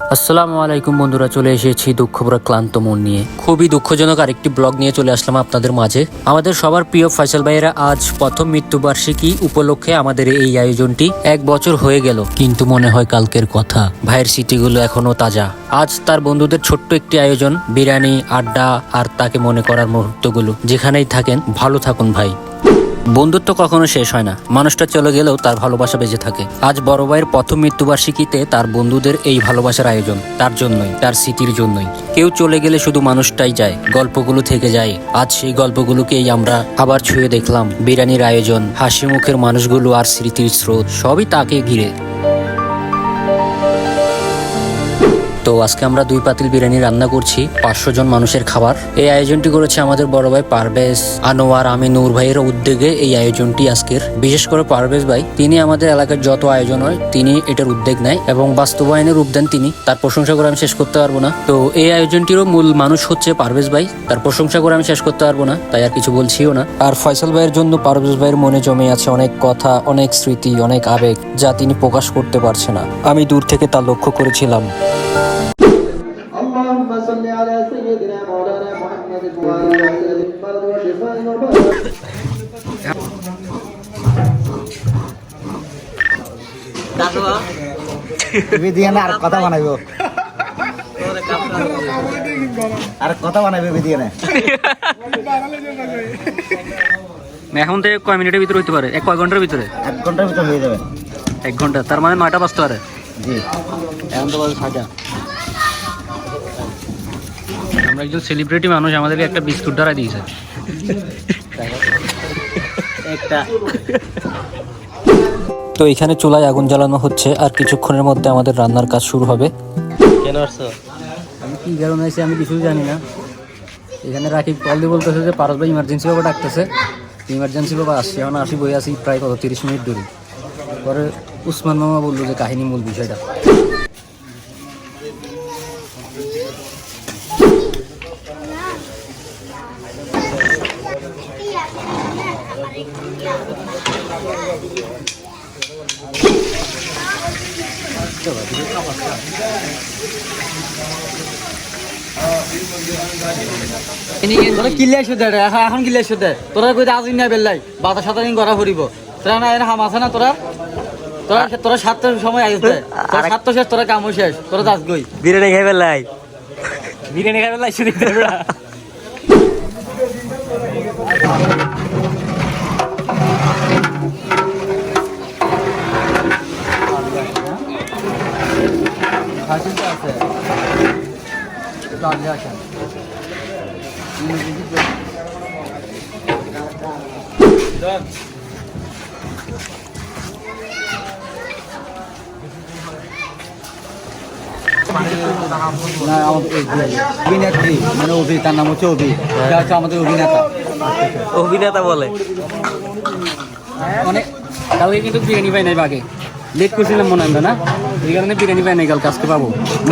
আসসালামু আলাইকুম বন্ধুরা, চলে এসেছি দুঃখভরা ক্লান্ত মন নিয়ে। খুবই দুঃখজনক আরেকটি ব্লগ নিয়ে চলে আসলাম আপনাদের মাঝে। আমাদের সবার প্রিয় ফয়সাল ভাইয়েরা আজ প্রথম মৃত্যুবার্ষিকী উপলক্ষে আমাদের এই আয়োজনটি এক বছর হয়ে গেল, কিন্তু মনে হয় কালকের কথা। ভাইয়ের স্মৃতিগুলো এখনও তাজা। আজ তার বন্ধুদের ছোট্ট একটি আয়োজন, বিরিয়ানি, আড্ডা আর তাকে মনে করার মুহূর্তগুলো। যেখানেই থাকেন, ভালো থাকুন ভাই। বন্ধুত্ব কখনো শেষ হয় না। মানুষটা চলে গেলেও তার ভালোবাসা বেঁচে থাকে। আজ বড় ভাইয়ের প্রথম মৃত্যুবার্ষিকীতে তার বন্ধুদের এই ভালোবাসার আয়োজন। তার জন্যই, তার স্মৃতির জন্যই। কেউ চলে গেলে শুধু মানুষটাই যায়। গল্পগুলো থেকে যায়। আজ সেই গল্পগুলোকেই আমরা আবার ছুঁয়ে দেখলাম। বিরিয়ানির আয়োজন হাসি মুখের মানুষগুলো আর স্মৃতির স্রোত, সবই তাকে ঘিরে। তো আজকে আমরা দুই পাতিল বিরিয়ানি রান্না করছি, পাঁচশো জন মানুষের খাবার। এই আয়োজনটি করেছে আমাদের বড় ভাই পারভেজ আনোয়ার আমি নূর ভাইয়ের উদ্যোগে এই আয়োজনটি আজকের। বিশেষ করে পারভেজ ভাই, তিনি আমাদের এলাকার যত আয়োজন হয়, তিনি এটার উদ্যোগ নেয় এবং বাস্তবায়নের রূপ দেন তিনি। তার প্রশংসা করে আমি শেষ করতে পারব না। তো এই আয়োজনটিরও মূল মানুষ হচ্ছে পারভেজ ভাই। তার প্রশংসা করে আমি শেষ করতে পারব না, তাই আর কিছু বলছিও না। আর ফয়সাল ভাইয়ের জন্য পারভেজ ভাইয়ের মনে জমে আছে অনেক কথা, অনেক স্মৃতি, অনেক আবেগ, যা তিনি প্রকাশ করতে পারছে না। আমি দূর থেকে তা লক্ষ্য করেছিলাম। مولانا محمد وعلى آله المرض والشفاء والبركة টিভি দিয়ে না আর কথা বানাইবো আর কথা বানাইবে টিভি দিয়ে না এখন থেকে কয় মিনিটের ভিতরে হইতে পারে এক কয় ঘন্টার ভিতরে এক ঘন্টার ভিতর হয়ে যাবে এক ঘন্টা তার মানে নয়টা বাজতে পারে জি এখন তো বাজে ছয়টা আমরা একজন সেলিব্রিটি মানুষ আমাদেরকে একটা বিস্কুট দ্বারা দিয়েছে। একটা। তো এখানে চুলায় আগুন জ্বালানো হচ্ছে আর কিছুক্ষণের মধ্যে আমাদের রান্নার কাজ শুরু হবে। কেন আসছো? আমি কি কারণ আছে আমি কিছুই জানি না। এখানে রাকিব কল দিয়ে বলতেছে যে পারস ভাই ইমার্জেন্সি বাবা ডাকতেছে। ইমার্জেন্সি বাবা আসছি এখন আসি বই আসি প্রায় কত তিরিশ মিনিট দূরে। পরে উসমান মামা বলল যে কাহিনী মূল বিষয়টা। তোরা কিলে এসে দে এখন এখন কিলে এসে দে তোরা কই আজ না বেল্লাই বাতা সাতারিং করা ফুরিব। তোরা না এর হাম আছে না তোরা? তোরা তোরা সাতটার সময় আসতে তোরা সাতটা শেষ তোরা কামও শেষ। তোরা যাস গই। বিরিয়ানি খাই পেলাই বিরিয়ানি খাবে লাইছে দেখতে না আমাদের যে অভিনেত্রী মানে অভি তার নাম হচ্ছে অভি। এটা হচ্ছে আমাদের অভিনেতা। অভিনেতা বলে। অনেক কালকে কিন্তু বিরিয়ানি পাই নাই বাগে লেট করছিলাম মনে হয় না? এই কারণে বিরিয়ানি পাই নাই কালকে আজকে পাবো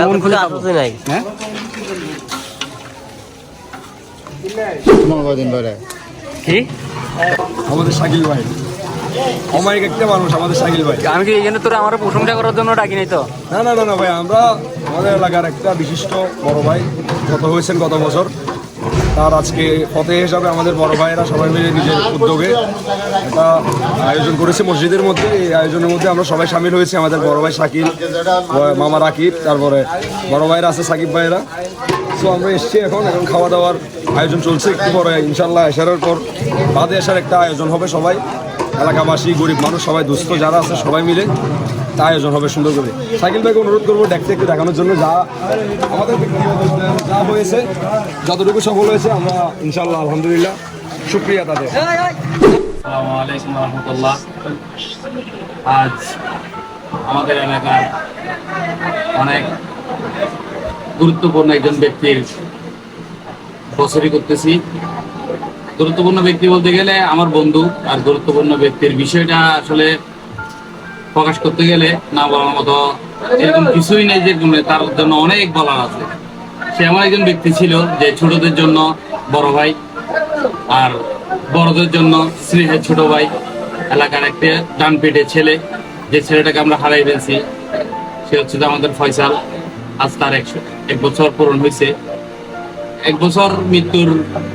মন খুলে পাবো। নাই। হ্যাঁ? কদিন ধরে? কি? আমাদের শাকিল ভাই। অমায়িক একটা মানুষ আমাদের শাকিল ভাই। আমি কি এই জন্য তোরা আমার প্রশংসা করার জন্য ডাকি নাই তো? না না না না ভাই আমরা আমাদের এলাকার একটা বিশিষ্ট বড় ভাই। গত হয়েছেন গত বছর? তার আজকে পথে হিসাবে আমাদের বড় ভাইয়েরা সবাই মিলে নিজের উদ্যোগে একটা আয়োজন করেছে মসজিদের মধ্যে। এই আয়োজনের মধ্যে আমরা সবাই সামিল হয়েছি, আমাদের বড় ভাই শাকিল মামা রাকিব, তারপরে বড় ভাইয়েরা আছে সাকিব ভাইয়েরা। সো আমরা এসছি এখন এখন খাওয়া দাওয়ার আয়োজন চলছে। একটু পরে ইনশাল্লাহ এসারের পর বাদে আসার একটা আয়োজন হবে সবাই। এলাকাবাসী, গরিব মানুষ, সবাই দুস্থ, যারা আছে সবাই মিলে তা আয়োজন হবে সুন্দর করে। সাইকেল ভাইকে অনুরোধ করব দেখতে একটু দেখানোর জন্য যা আমাদের যা হয়েছে। যতটুকু সফল হয়েছে, আমরা ইনশাল্লাহ আলহামদুলিল্লাহ, শুক্রিয়া তাদের। আজ আমাদের এলাকার অনেক গুরুত্বপূর্ণ একজন ব্যক্তির বছরই করতেছি। গুরুত্বপূর্ণ ব্যক্তি বলতে গেলে আমার বন্ধু, আর গুরুত্বপূর্ণ ব্যক্তির বিষয়টা আসলে প্রকাশ করতে গেলে না বলার মতো এরকম কিছুই নেই যে তার জন্য অনেক বলার আছে। সে এমন একজন ব্যক্তি ছিল যে ছোটদের জন্য বড় ভাই আর বড়দের জন্য স্নেহের ছোট ভাই। এলাকার একটা ডান পেটে ছেলে, যে ছেলেটাকে আমরা হারাই ফেলছি, সে হচ্ছে আমাদের ফয়সাল। আজ তার একশো এক বছর পূরণ হয়েছে। এক বছর মৃত্যুর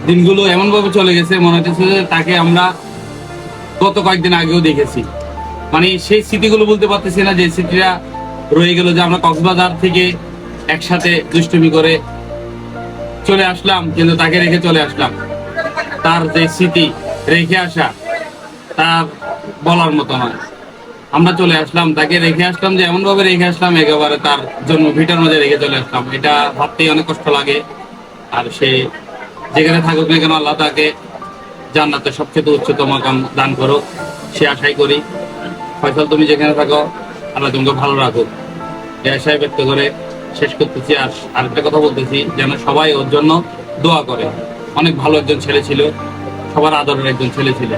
দিনগুলো এমনভাবে চলে গেছে, মনে হচ্ছে যে তাকে আমরা গত কয়েকদিন আগেও দেখেছি। মানে সেই স্মৃতিগুলো বলতে পারতেছি না যে স্মৃতিটা রয়ে গেল যে আমরা কক্সবাজার থেকে একসাথে দুষ্টুমি করে চলে আসলাম, কিন্তু তাকে রেখে চলে আসলাম। তার যে স্মৃতি রেখে আসা তার বলার মতো নয়। আমরা চলে আসলাম, তাকে রেখে আসলাম যে এমন ভাবে রেখে আসলাম, একেবারে তার জন্য ভিটার মাঝে রেখে চলে আসলাম। এটা ভাবতেই অনেক কষ্ট লাগে। আর সে যেখানে থাকুক না কেন, আল্লাহ তাকে জান্নাতের সবচেয়ে উচ্চতম কাম দান করো সে আশাই করি। ফয়সাল, তুমি যেখানে থাকো, আল্লাহ তোমাকে ভালো রাখো এই আশায় ব্যক্ত করে শেষ করতেছি আর আরেকটা কথা বলতেছি যেন সবাই ওর জন্য দোয়া করে অনেক ভালো একজন ছেলে ছিল সবার আদরের একজন ছেলে ছিল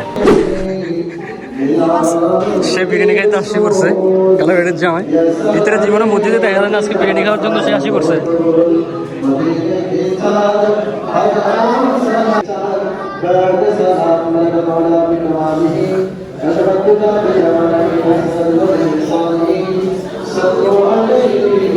সে বিরিয়ানি খাইতে আসি করছে কালো রেডের জামাই ভিতরে জীবনে মসজিদে দেখা যায় না আজকে বিরিয়ানি খাওয়ার জন্য সে আসি করছে بعد سلام لك المولى بكرامه أشرقت بجماله وحسن وإحسانه صلوا عليه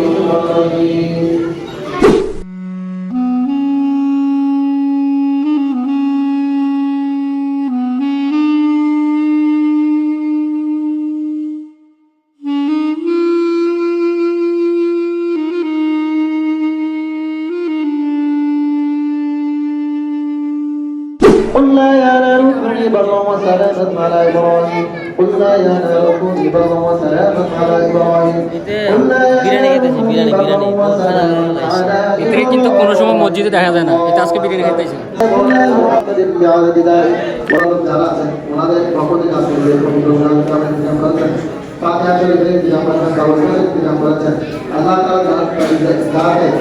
قل لا يا نار حريب الله وسلامة على إبراهيم قلنا يا نار كوني برا وسلاما على ابراهيم قلنا يا نار كوني برا وسلاما على ভিতরে কিন্তু কোনো সময় মসজিদে দেখা যায় না এটা আজকে বিরিয়ানি খাইতেছি قلنا محمد بعدد ذلك ورد ثلاثة ونادى محمد قاسم يكون من كامل من كامل فاتحة شريفين في جامعة كاوسر في جامعة الله تعالى ذات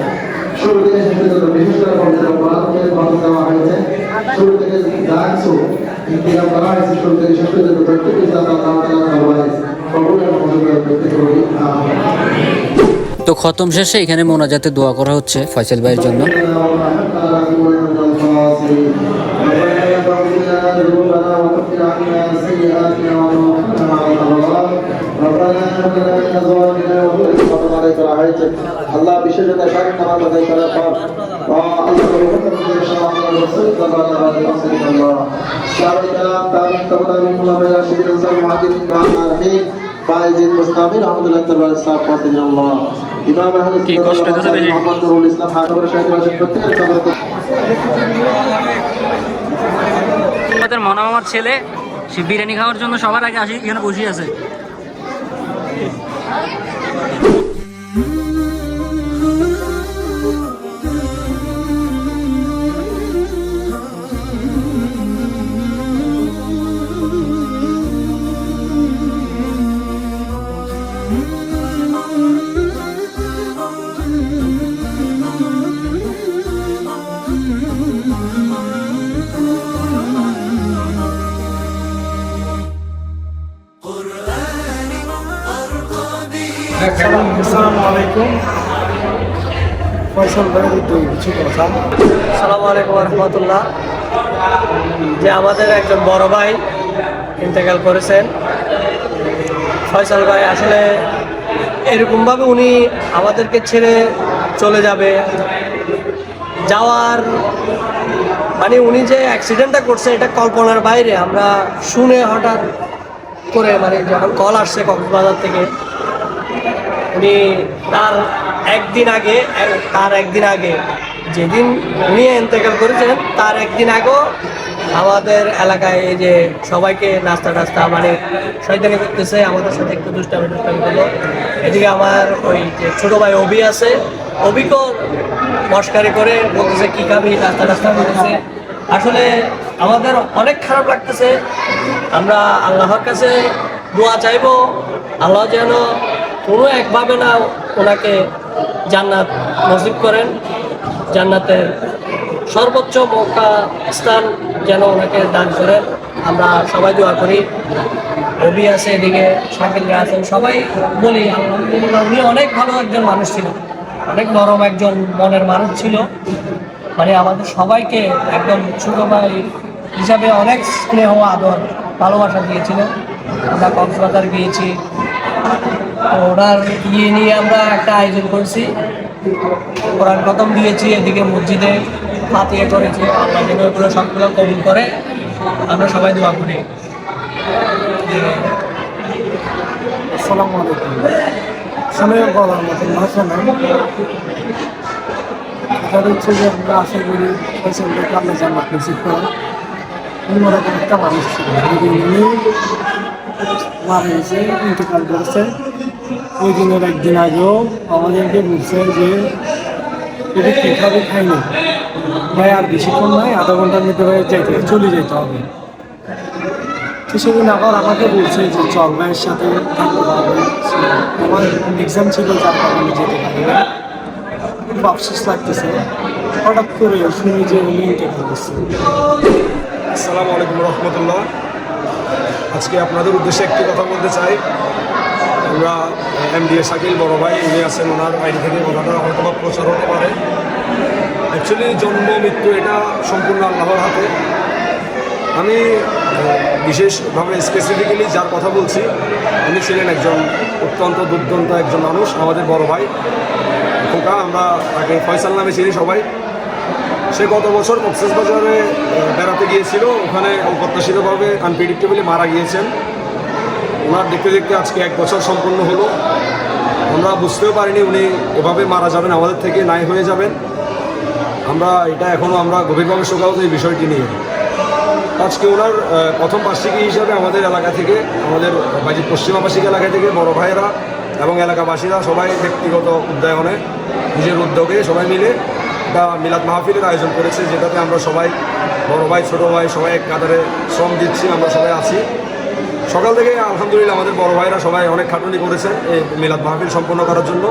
শুরু থেকে শেষ পর্যন্ত বিশেষ করে পবিত্র কোরআনকে ভালো দেওয়া হয়েছে শুরু থেকে দাঁড়ছো তো খতম শেষে এখানে মোনাজাতে দোয়া করা হচ্ছে ফয়সাল ভাইয়ের জন্য। আল্লাহ বিশেষতা নামাজ আদায় করার পর, আল্লাহ আমাদের মনা মামার ছেলে সে বিরিয়ানি খাওয়ার জন্য সবার আগে আসি এখানে বসে আছে। আলাইকুম। যে আমাদের একজন বড় ভাই ইন্তেকাল করেছেন। ফয়সাল ভাই, আসলে এরকমভাবে উনি আমাদেরকে ছেড়ে চলে যাবে। যাওয়ার মানে উনি যে অ্যাক্সিডেন্টটা করছে, এটা কল্পনার বাইরে। আমরা শুনে হঠাৎ করে মানে যখন কল আসছে কক্সবাজার থেকে উনি তার একদিন আগে তার একদিন আগে যেদিন উনি ইন্তেকাল করেছেন তার একদিন আগেও আমাদের এলাকায় এই যে সবাইকে নাস্তা টাস্তা মানে শয়তানি করতেছে, আমাদের সাথে একটু দুষ্টামি দুষ্টামি করল। এদিকে আমার ওই যে ছোটো ভাই অভি আছে, অভিকেও মস্কারি করে বলতেছে, কী খাবি? নাস্তা টাস্তা করতেছে। আসলে আমাদের অনেক খারাপ লাগতেছে। আমরা আল্লাহর কাছে দোয়া চাইব, আল্লাহ যেন কোনো একভাবে না ওনাকে জান্নাত নসিব করেন। জান্নাতের সর্বোচ্চ মৌকা স্থান যেন ওনাকে দান করেন। আমরা সবাই দোয়া করি। রবি আছে এদিকে শাকিলরা আছেন, সবাই বলি উনি অনেক ভালো একজন মানুষ ছিল। অনেক নরম একজন মনের মানুষ ছিল। মানে আমাদের সবাইকে একদম ছোট ভাই হিসাবে অনেক স্নেহ, আদর, ভালোবাসা দিয়েছিল। আমরা কক্সবাজার গিয়েছি। তো ওনার ইয়ে নিয়ে আমরা একটা আয়োজন করছি। কোরআন খতম দিয়েছি এদিকে মসজিদে ফাতিয়ে করেছি। আল্লাহ যেন এগুলো সবগুলো কবুল করে আমরা সবাই দোয়া করি। কথা হচ্ছে আমরা একটা মানুষ ছিল। ওই দিনের একদিন আগেও আমাদেরকে বলছে যে যদি ঠিকভাবে খাইনি ভাই, আর বেশিক্ষণ নাই আধা ঘণ্টার মধ্যে ভাই যাইতে চলে যেতে হবে। তো সেদিন আবার আমাকে বলছে যে, চল ভাইয়ের সাথে আমার এক্সাম ছিল, যার কারণে যেতে পারি না। খুব আফসোস লাগতেছে, হঠাৎ করে শুনি যে উনি ইন্টারভিউ করছে আসসালামু আলাইকুম রহমতুল্লাহ। আজকে আপনাদের উদ্দেশ্যে একটি কথা বলতে চাই। আমরা এম ডি এ শাকিল বড় ভাই উনি আছেন ওনার আইডি থেকে কথাটা হয়তো বা প্রচার হতে পারে। অ্যাকচুয়ালি জন্ম মৃত্যু এটা সম্পূর্ণ আল্লাহর হাতে। আমি বিশেষভাবে স্পেসিফিক্যালি যার কথা বলছি উনি ছিলেন একজন অত্যন্ত দুর্দান্ত একজন মানুষ আমাদের বড় ভাই। খোকা আমরা তাকে ফয়সাল নামে চিনি সবাই। সে গত বছর কক্সবাজারে আহ, বেড়াতে গিয়েছিল। ওখানে অপ্রত্যাশিতভাবে আনপ্রিডিক্টেবলি মারা গিয়েছেন। ওনার দেখতে দেখতে আজকে এক বছর সম্পূর্ণ হলো। আমরা বুঝতেও পারিনি উনি এভাবে মারা যাবেন, আমাদের থেকে নাই হয়ে যাবেন। আমরা এটা এখনও আমরা গভীরভাবে শোকাহত এই বিষয়টি নিয়ে। আজকে ওনার প্রথম বার্ষিকী হিসাবে আমাদের এলাকা থেকে, আমাদের বাজিত পশ্চিমাবাসিক এলাকা থেকে বড় ভাইয়েরা এবং এলাকাবাসীরা সবাই ব্যক্তিগত উদ্যায়নে নিজের উদ্যোগে সবাই মিলে একটা মিলাদ মাহফিলের আয়োজন করেছে, যেটাতে আমরা সবাই বড় ভাই, ছোটো ভাই সবাই এক কাতারে শ্রম দিচ্ছি, আমরা সবাই আছি। সকাল থেকে আলহামদুলিল্লাহ আমাদের বড় ভাইরা সবাই অনেক খাটুনি করেছেন এই মিলাদ মাহফিল সম্পন্ন করার জন্য।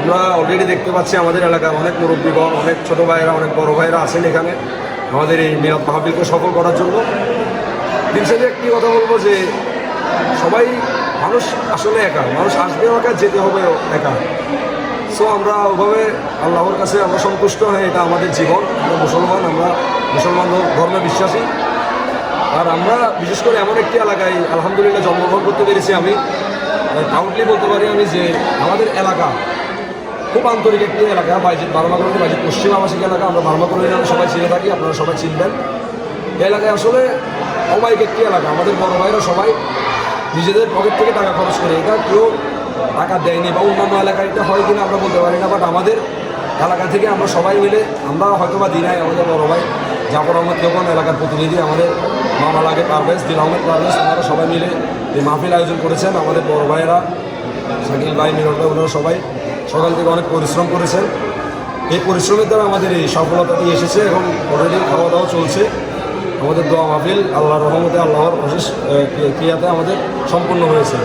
আমরা অলরেডি দেখতে পাচ্ছি আমাদের এলাকার অনেক মুরব্বীগণ অনেক ছোট ভাইয়েরা, অনেক বড় ভাইরা আছেন এখানে আমাদের এই মিলাদ মাহফিলকে সফল করার জন্য। দিন শেষে একটি কথা বলব যে সবাই মানুষ আসলে একা, মানুষ আসবেও একা, যেতে হবে একা। সো আমরা ওভাবে আল্লাহর কাছে আমরা সন্তুষ্ট হয়ে এটা আমাদের জীবন, আমরা মুসলমান আমরা মুসলমান ধর্মে বিশ্বাসী। আর আমরা, বিশেষ করে এমন একটি এলাকায় আলহামদুলিল্লাহ জন্মগ্রহণ করতে পেরেছি আমি প্রাউডলি বলতে পারি আমি যে আমাদের এলাকা খুব আন্তরিক একটি এলাকা বাইজিৎ বারমাকরণী বাইজিৎ পশ্চিম আবাসিক এলাকা, আমরা বারমাকরণী নামে সবাই চিনে থাকি, আপনারা সবাই চিনবেন। এলাকায় আসলে অমায়িক একটি এলাকা, আমাদের বড় ভাইরা সবাই নিজেদের পকেট থেকে টাকা খরচ করে, এটা কেউ টাকা দেয়নি বা অন্যান্য এলাকায় এটা হয় কিনা আমরা বলতে পারি না বাট আমাদের এলাকা থেকে আমরা সবাই মিলে, আমরা হয়তো বা দিনাই আমাদের বড় ভাই জাফর আহমেদ যখন এলাকার প্রতিনিধি, আমাদের মামা লাগে পারভেজ দিল আহমেদ পারভেজ ওনারা সবাই মিলে এই মাহফিল আয়োজন করেছেন। আমাদের বড় ভাইয়েরা শাকিল ভাই মিরল ভাই ওনারা সবাই সকাল থেকে অনেক পরিশ্রম করেছেন। এই পরিশ্রমের দ্বারা আমাদের এই সফলতাটি এসেছে এখন অলরেডি খাওয়া দাওয়া চলছে। আমাদের দোয়া মাহফিল আল্লাহর রহমতে আল্লাহর অশেষ ক্রিয়াতে আমাদের সম্পূর্ণ হয়েছে।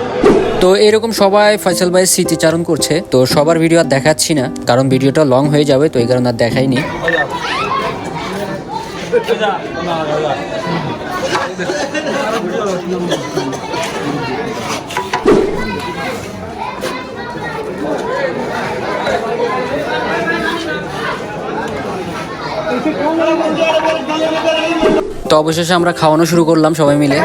তো এরকম সবাই ফয়সাল ভাইয়ের স্মৃতিচারণ করছে। তো সবার ভিডিও আর দেখাচ্ছি না কারণ ভিডিওটা লং হয়ে যাবে তো এই কারণে আর দেখাইনি। তো অবশেষে আমরা খাওয়ানো শুরু করলাম সবাই মিলে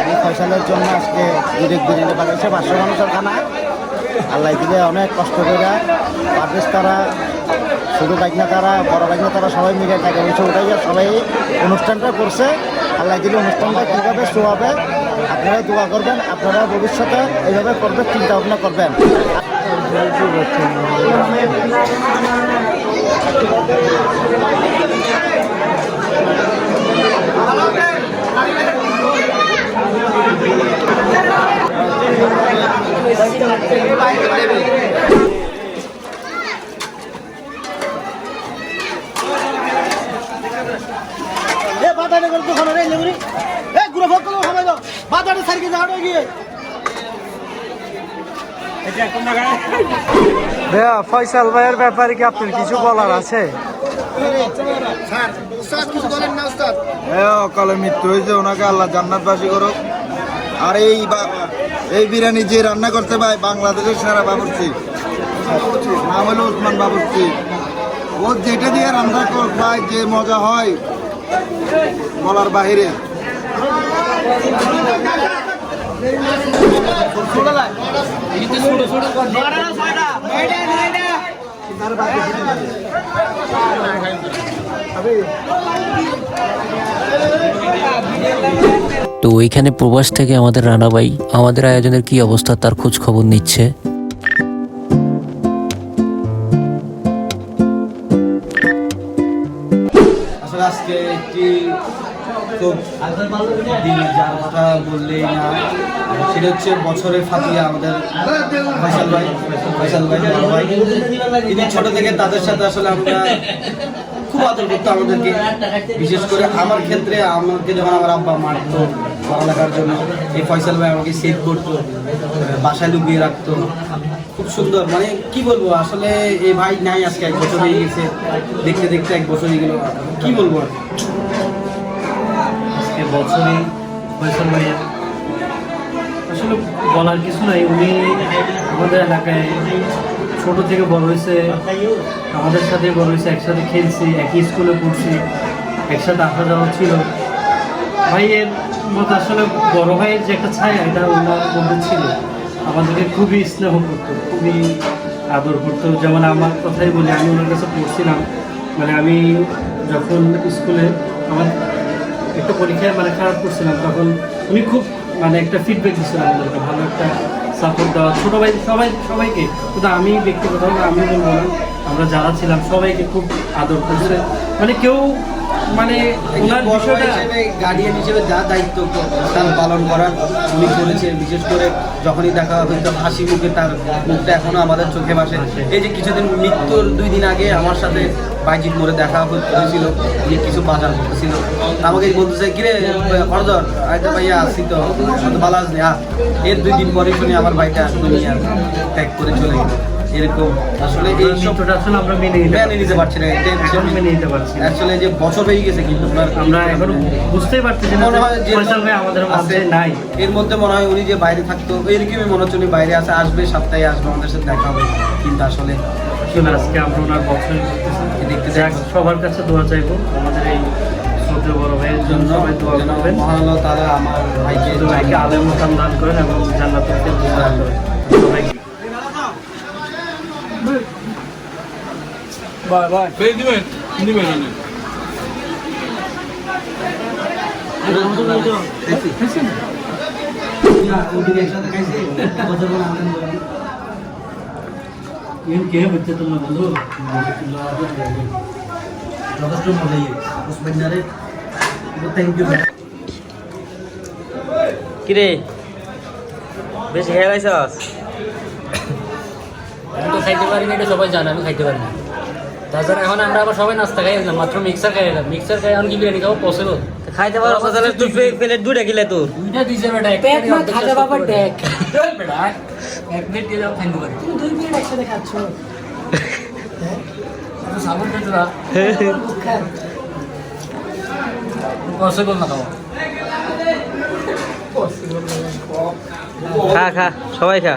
এই ফসলের জন্য আজকে গরিব গরিবে বাড়িয়েছে পাঁচশো মানুষের খানা আল্লাহ দিলে অনেক কষ্ট করে পারভেজ তারা ছোটো বাইকনা তারা বড় বাইকনা তারা সবাই মিলে টাকা পয়সা উঠাইয়া সবাই অনুষ্ঠানটা করছে। আল্লাহ দিলে অনুষ্ঠানটা কীভাবে শোয়াবে আপনারা দোয়া করবেন, আপনারা ভবিষ্যতে এইভাবে করবেন চিন্তা ভাবনা করবেন। এ বাধা রে। লেগুরি এ গুড়া খানা দাও বাধা ভাইয়া ফয়সাল ভাইয়ের ব্যাপারে কি আপনার কিছু বলার আছে? অকালে মৃত্যু হয়েছে ওনাকে আল্লাহ জান্নাতবাসী করুক। আর এই এই বিরিয়ানি যে রান্না করতে পায় বাংলাদেশের সেরা বাবুর্চি। নাম হলো উসমান বাবুর্চি। ও যেটা দিয়ে রান্না কর- খায় যে মজা হয়। বলার বাহিরে। তো ওইখানে প্রবাস থেকে আমাদের রানাবাই, আমাদের আয়োজনের কি অবস্থা, তার খোঁজ খবর নিচ্ছে? সেটা হচ্ছে বছরের থেকে তাদের সাথে আসলে আমরা খুব আমাদেরকে। বিশেষ করে আমার ক্ষেত্রে আমাকে যখন আমার আব্বা মারতো পড়ালেখার জন্য, এই ফয়সাল ভাই আমাকে সেভ করতো, বাসায় লুকিয়ে রাখতো। সুন্দর। মানে কি বলব, আসলে এই ভাই নাই আজকে, এক বছর হয়ে গেছে। দেখতে দেখতে এক বছর হয়ে গেল। কি বলব আজকে বছরে ফয়সাল ভাইয়ের আসলে বলার কিছু নাই। উনি আমাদের এলাকায় ছোট থেকে বড় হয়েছে। আমাদের সাথে বড় হয়েছে, একসাথে খেলছি, একই স্কুলে পড়ছি, একসাথে আসা যাওয়া ছিল। ভাইয়ের মতো আসলে বড় ভাইয়ের যে একটা ছায়া, এটা ওনার মধ্যে ছিল। আমাদেরকে খুবই স্নেহ করতো, খুবই আদর করতো। যেমন আমার কথাই বলি, আমি ওনার কাছে পড়ছিলাম মানে আমি যখন স্কুলে আমার একটা পরীক্ষায় মানে খারাপ করছিলাম, তখন উনি খুব মানে একটা ফিডব্যাক দিচ্ছিলেন আমাদেরকে, ভালো একটা সাপোর্ট দেওয়া। ছোটো ভাই, সবাই, সবাইকে কিন্তু আমি ব্যক্তিগতভাবে আমি বলব না, আমরা যারা ছিলাম, সবাইকে খুব আদর করছে। মানে কেউ মানে ওনার বিষয়টা গার্ডিয়ান হিসেবে যা দায়িত্ব তার পালন করার উনি করেছেন বিশেষ করে যখনই দেখা হবে তো হাসি মুখে তার মুখটা এখনও আমাদের চোখে ভাসে। এই যে কিছুদিন মৃত্যুর দুই দিন আগে আমার সাথে বাইজিৎ মোড়ে দেখা হয়ে- হয়েছিল উনি কিছু বাজার করতেছিল। আমাকে বলতেছে কিরে অর্জর আয়তো ভাইয়া আসি তো। আছি হ্যাঁ এর দুই দিন পরে শুনি আমার ভাইটা দুনিয়া ত্যাগ করে চলে গেল। এরকম। আসলে এই সব মৃত্যুটা আসলে আমরা মেনে নিতে মেনে নিতে পারছি না এটা মেনে নিতে পারছি। আসলে যে বছর হয়ে গেছে কিন্তু আমরা এখনও বুঝতেই পারতেছি মনে হয় যে আমাদের আছে। নাই। এর মধ্যে মনে হয় উনি যে বাইরে থাকতো এরকমই মনে হচ্ছে উনি বাইরে আছে আসবে সপ্তাহে আসবে আমাদের সাথে দেখা হবে। কিন্তু আসলে আসলে আজকে আমরা ওনার বছর দেখতে যাক সবার কাছে দোয়া চাইব। আমাদের এই শ্রদ্ধেয় বড় ভাইয়ের জন্য জন্য সবাই দোয়া করবেন। মহান তারা আমার ভাইকে ভাইকে আলেম দান করেন এবং জান্নাতের দান করেন। সবাইকে। কে হচ্ছে তোমরা বন্ধু যথেষ্ট মজা উসমানিয়ারে থ্যাংক ইউ কিরে? বেশি খেয়ে পাইছস আমি তো খাইতে পারি না এটা সবাই জানে আমি খাইতে পারি না। তাছাড়া এখন আমরা আবার সবাই নাস্তা খাই এলাম মাত্র মিক্সার খাই এলাম। মিক্সার খাই এখন কি বিরিয়ানি খাব? পসিবল খাইতে পারো তাহলে তুই প্লেট দুইটা তো দুইটা দিছে বেটা এক প্লেট না খাজা বাবা ডেক বেটা এক প্লেট দিয়ে দাও খাইতে পারি। দুই মিনিট একসাথে খাচ্ছ। সাবন খেতে না পসিবল না খা খা সবাই খা।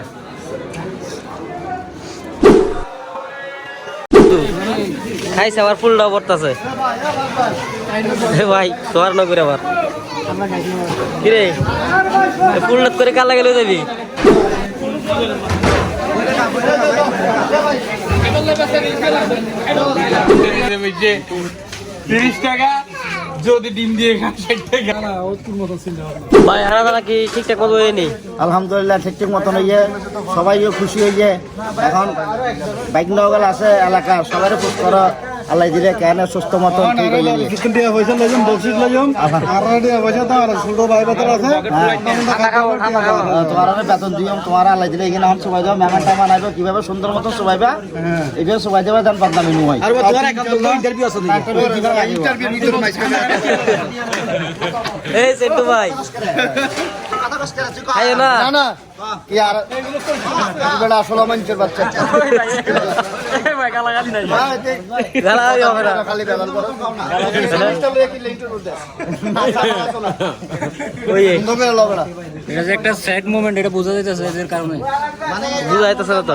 খাইছে আবার ফুলটাও পড়তাছে। ভাই তোমার নগর আবার। কিরে ফুল করে কালা গেলে যাবি? তিরিশ টাকা যদি ডিম দিয়ে খান ভাই হারা কি ঠিকঠাক মতো আলহামদুলিল্লাহ ঠিক ঠিক মতন হইয়ে সবাইও খুশি হইয়ে। এখন বাইক নগল আছে এলাকা সবাই খোঁজ করো। আল্লাহ দিলে কেন সুস্থ মতন ঠিক হয়ে যাবে তোমার বেতন দিও তোমার আল্লাহ দিলে এখানে এখন সবাই দাও মেহমান টামান আইব কীভাবে সুন্দর মতন সবাই বা এইভাবে সবাই দেবে দেন পান্তা মেনু হয় এই সেটু ভাই খাইও না না না কি আর বেটা আসলে মানুষের বাচ্চা গালাগালি হবে না। খালি লো বেটা এটা যে একটা স্যাড মোমেন্ট এটা বোঝা যাইতেছে এদের কারণে। মানে বুঝাইতেছে না তো।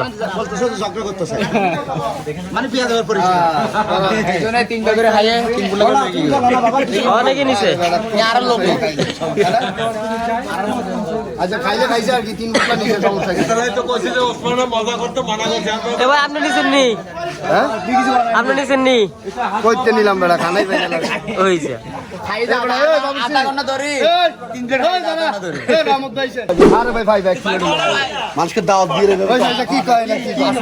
করতেছে। মানে বিয়া দেওয়ার পরিচয় তিনটা করে খাইয়ে তিনগুলো। অনেকে নিছে। আর লোক আচ্ছা খাইলে খাইছে আর কি তিন বছর নিচে সমস্যা কি? এবার আপনি নিছেন নি? হ্যাঁ? আপনি নিছেন নি? কইতে নিলাম বেড়া খানাই পাই না। মানুষকে দাওয়াত দিয়ে দেবে। কি কয় না কি কয়?